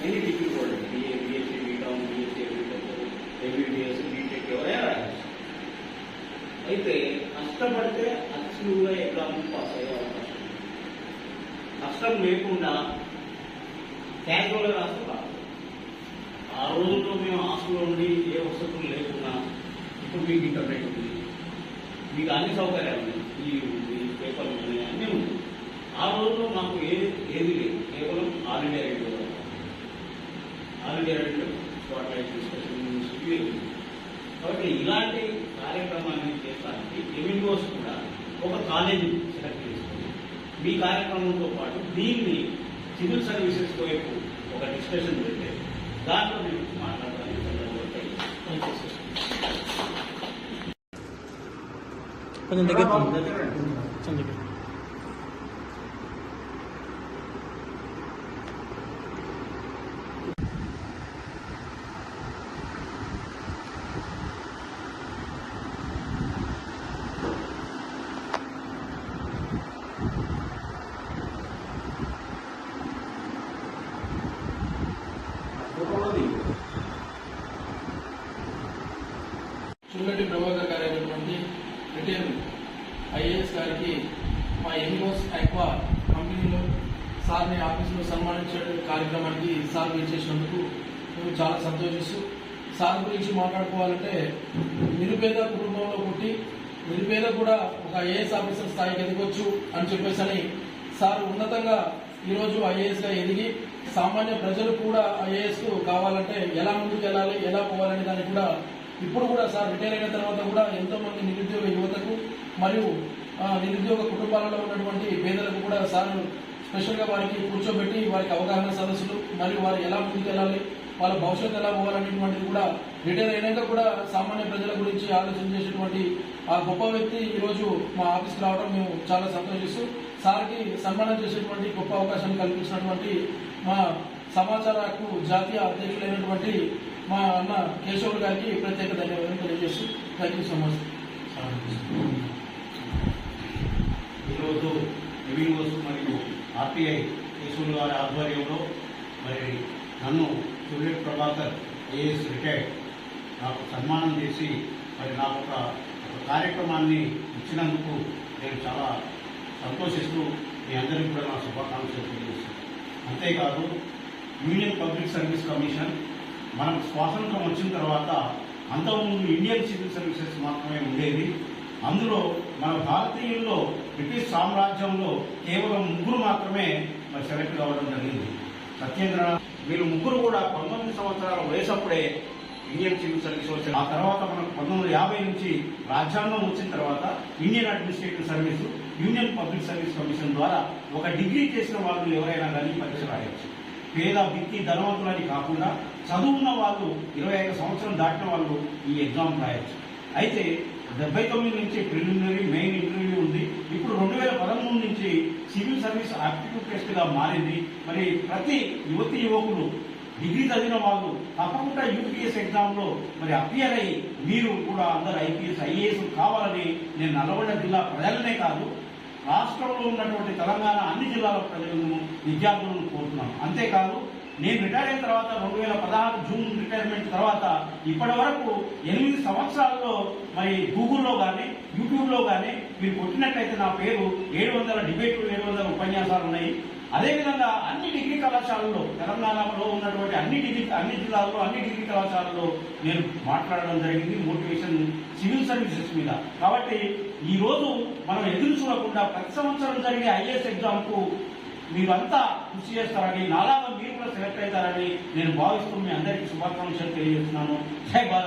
ఎన్ని డిగ్రీ కూడా BA BSc BCom BSc BTech MBBS BTech ఎవరైనా రాయొచ్చు అయితే కష్టపడితే అచ్చులుగా ఎగ్జామ్ పాస్ అయ్యే అవకాశం ఉంది. కష్టం లేకుండా క్యాజువల్గా రాస్తే రాదు ఆ రోజుల్లో మేము హాస్టల్లో ఉండి ఏ వసతులు లేకున్నా ఇప్పుడు మీకు ఇంటర్నెట్ ఉంది మీకు అన్ని సౌకర్యాలు స్పాట్ లైట్ డిస్కషన్. కాబట్టి ఇలాంటి కార్యక్రమాన్ని చేస్తానికి ఎమింగోస్ కూడా ఒక కాలేజీ సెలెక్ట్ చేసుకుంది మీ కార్యక్రమంతో పాటు దీన్ని సివిల్ సర్వీసెస్ వైపు ఒక డిస్కషన్ పెడితే దాంట్లో నేను మాట్లాడడానికి. కొంచెం దగ్గర కొంచెం దగ్గర చుల్లటి ప్రభాకర్ గారు అయినటువంటి రిటైర్ ఐఏఎస్ గారికి మా ఎమిగోస్ ఎక్కువ కంపెనీలో సార్ని ఆఫీసులో సన్మానించే కార్యక్రమానికి సార్ చేసినందుకు మేము చాలా సంతోషిస్తూ సార్ గురించి మాట్లాడుకోవాలంటే నిరుపేద కుటుంబంలో పుట్టి నిరుపేద కూడా ఒక ఐఏఎస్ ఆఫీసర్ స్థాయికి ఎదగొచ్చు అని చెప్పేసి అని సార్ ఉన్నతంగా ఈరోజు ఐఏఎస్గా ఎదిగి సామాన్య ప్రజలు కూడా ఐఏఎస్కు కావాలంటే ఎలా ముందుకు వెళ్ళాలి ఎలా పోవాలనే దానికి కూడా ఇప్పుడు కూడా సార్ రిటైర్ అయిన తర్వాత కూడా ఎంతో మంది నిరుద్యోగ యువతకు మరియు నిరుద్యోగ కుటుంబాలలో ఉన్నటువంటి పేదలకు కూడా సార్ స్పెషల్గా వారికి కూర్చోబెట్టి వారికి అవగాహన సదస్సులు మరియు వారు ఎలా ముందుకెళ్ళాలి వాళ్ళ భవిష్యత్తు ఎలా పోవాలనేటువంటిది కూడా రిటైర్ అయినాక కూడా సామాన్య ప్రజల గురించి ఆలోచన చేసేటువంటి ఆ గొప్ప వ్యక్తి ఈరోజు మా ఆఫీస్కి రావడం మేము చాలా సంతోషిస్తూ సార్కి సన్మానం చేసేటువంటి గొప్ప అవకాశాన్ని కల్పించినటువంటి మా సమాచార హక్కు జాతీయ అధ్యక్షులైనటువంటి మా అన్న కేశవుడు గారికి ప్రత్యేక ధన్యవాదాలు తెలియజేస్తూ థ్యాంక్ యూ సో మచ్. ఈరోజు రెవెన్యూస్ మరియు ఆర్టీఐ కేసులు గారి ఆధ్వర్యంలో మరి నన్ను సూర్య ప్రభాకర్ ఏఎస్ రిటైర్డ్ నాకు సన్మానం చేసి మరి నాకు ఒక ఒక కార్యక్రమాన్ని ఇచ్చినందుకు నేను చాలా సంతోషిస్తూ మీ అందరికీ కూడా నా శుభాకాంక్షలు తెలియజేస్తున్నాను. అంతేకాదు యూనియన్ పబ్లిక్ సర్వీస్ కమిషన్ మనకు స్వాతంత్రం వచ్చిన తర్వాత అంతకుముందు ఇండియన్ సివిల్ సర్వీసెస్ మాత్రమే ఉండేది. అందులో మన భారతీయుల్లో బ్రిటిష్ సామ్రాజ్యంలో కేవలం ముగ్గురు మాత్రమే మరి సెలెక్ట్ కావడం జరిగింది. సత్యేంద్రనాథ్ వీళ్ళు ముగ్గురు కూడా పంతొమ్మిది సంవత్సరాల వయసప్పుడే ఇండియన్ సివిల్ సర్వీస్ వచ్చారు ఆ తర్వాత మనకు పంతొమ్మిది యాభై నుంచి రాజ్యాంగం వచ్చిన తర్వాత Indian administrative service union public service commission ద్వారా ఒక డిగ్రీ చేసిన వాళ్ళు ఎవరైనా కానీ పరీక్ష రాయొచ్చు. పేద వ్యక్తి ధనవంతులని కాకుండా చదువున్న వాళ్ళు ఇరవై ఐదు సంవత్సరం దాటిన వాళ్ళు ఈ ఎగ్జామ్ రాయొచ్చు. అయితే డెబ్బై తొమ్మిది నుంచి ప్రిలిమినరీ మెయిన్ ఇంటర్వ్యూ ఉంది. ఇప్పుడు రెండు వేల పదమూడు నుంచి సివిల్ సర్వీస్ ఆప్టిట్యూడ్ టెస్ట్గా మారింది. మరి ప్రతి యువతి యువకులు డిగ్రీ చదివిన వాళ్ళు తప్పకుండా యూపీఎస్ ఎగ్జామ్లో మరి అపియర్ అయ్యి మీరు కూడా అందరు ఐపీఎస్ ఐఏఎస్ కావాలని నేను నల్గొండ జిల్లా ప్రజలనే కాదు రాష్ట్రంలో ఉన్నటువంటి తెలంగాణ అన్ని జిల్లాల ప్రజలను విద్యార్థులను కోరుతున్నాను. అంతేకాదు నేను రిటైర్ అయిన తర్వాత రెండు వేల పదహారు జూన్ రిటైర్మెంట్ తర్వాత ఇప్పటి వరకు ఎనిమిది సంవత్సరాల్లో మరి గూగుల్లో కానీ యూట్యూబ్లో కానీ మీరు కొట్టినట్లయితే నా పేరు ఏడు వందల డిబేట్లు ఏడు వందల ఉపన్యాసాలు ఉన్నాయి. అదేవిధంగా అన్ని డిగ్రీ కళాశాలల్లో తెలంగాణలో ఉన్నటువంటి అన్ని డిగ్రీ అన్ని జిల్లాల్లో అన్ని డిగ్రీ కళాశాలల్లో నేను మాట్లాడడం జరిగింది మోటివేషన్ సివిల్ సర్వీసెస్ మీద. కాబట్టి ఈరోజు మనం ఎదురు చూడకుండా ప్రతి సంవత్సరం జరిగే ఐఏఎస్ ఎగ్జామ్కు మీరంతా కృషి చేస్తారని నాలాగా మీరు కూడా సెలెక్ట్ అవుతారని నేను భావిస్తూ మీ అందరికీ శుభాకాంక్షలు తెలియజేస్తున్నాను. జై భారత్.